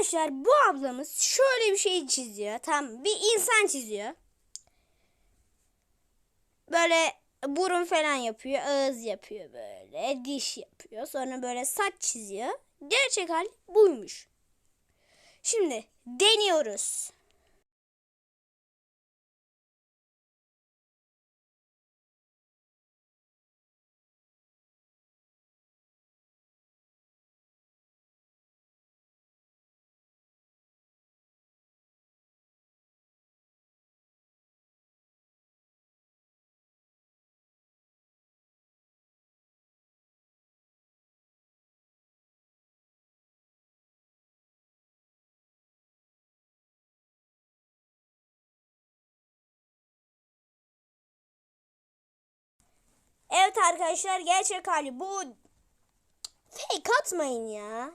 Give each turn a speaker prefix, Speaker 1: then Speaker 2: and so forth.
Speaker 1: Arkadaşlar bu ablamız şöyle bir şey çiziyor. Tam bir insan çiziyor. Böyle burun falan yapıyor. Ağız yapıyor böyle. Diş yapıyor. Sonra böyle saç çiziyor. Gerçek hali buymuş. Şimdi deniyoruz. Evet arkadaşlar gerçek hali bu. Fake atmayın ya.